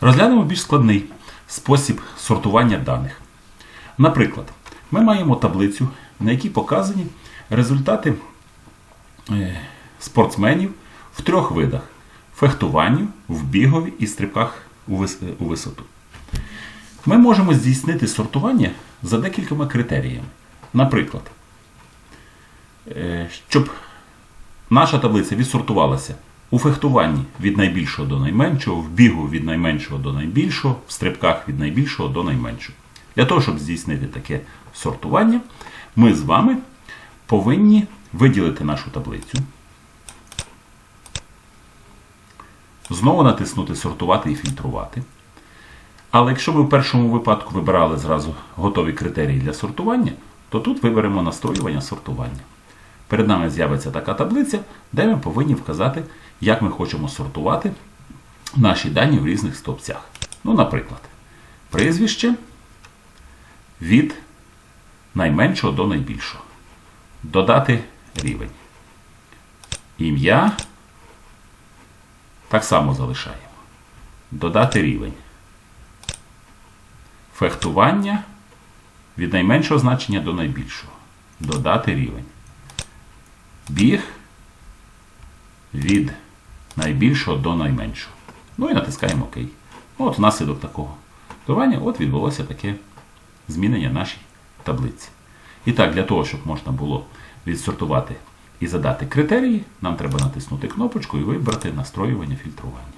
Розглянемо більш складний спосіб сортування даних. Наприклад, ми маємо таблицю, на якій показані результати е, спортсменів в трьох видах: фехтуванню, в бігові і стрибках у висоту. Ми можемо здійснити сортування за декількома критеріями. Наприклад, е, щоб наша таблиця відсортувалася у фехтуванні від найбільшого до найменшого, в бігу від найменшого до найбільшого, в стрибках від найбільшого до найменшого. Для того, щоб здійснити таке сортування, ми з вами повинні виділити нашу таблицю. Знову натиснути Сортувати і фільтрувати. Але якщо ми в першому випадку вибирали зразу готові критерії для сортування, то тут виберемо настроювання сортування. Перед нами з'явиться така таблиця, де ми повинні вказати, як ми хочемо сортувати наші дані в різних стовпцях. Ну, наприклад, прізвище від найменшого до найбільшого. Додати рівень. Ім'я так само залишаємо. Додати рівень. Фехтування від найменшого значення до найбільшого. Додати рівень. Біг від найбільшого до найменшого. Ну і натискаємо ОК. От внаслідок такого керування от відбулося таке змінення нашій таблиці. І так, для того, щоб можна було відсортувати і задати критерії, нам треба натиснути кнопочку і вибрати настроювання фільтрування.